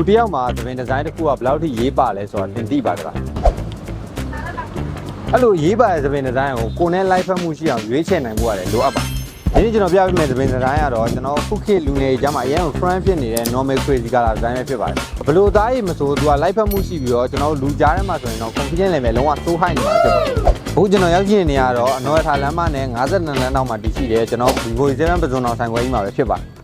လူတစ်ယောက်မှာသပင်ဒီဇိုင်းတစ်ခုကဘယ်လောက်ထိရေးပါလဲဆိုတာသင်သိပါတယ်ဗျအဲ့လိုရေးပါတဲ့သပင်ဒီဇိုင်းကိုကိုယ်နဲ့လိုက်ဖက်မှုရှိအောင်ရွေးချယ်နိုင်ဖို့ရတယ်လိုအပ်ပါဒီနေ့ကျွန်တော်ပြပေးမယ့်သပင်ဒီဇိုင်းကတော့ကျွန်တော်ခုခေတ်လူငယ်ကြီးကျမှအရင်က front ဖြစ်နေတဲ့ normal crazy color design ပဲဖြစ်ပါတယ်ဘယ်လိုသားရေးမဆိုသူကလိုက်ဖက်မှုရှိပြီးတော့ကျွန်တော်လူကြားထဲမှာဆိုရင်တော့ confidence level လုံးဝသိုးဟိုက်နေမှာဖြစ်ပါတယ်အခုကျွန်တော်ရောက်ရှိနေနေရတော့အနော်ရထားလမ်းမနဲ့52လမ်းတောင်မှာတည်ရှိတယ်ကျွန်တော် Vivo 7ပဇွန်တော်ဆိုင်ခွဲကြီးမှာပဲဖြစ်ပါတယ်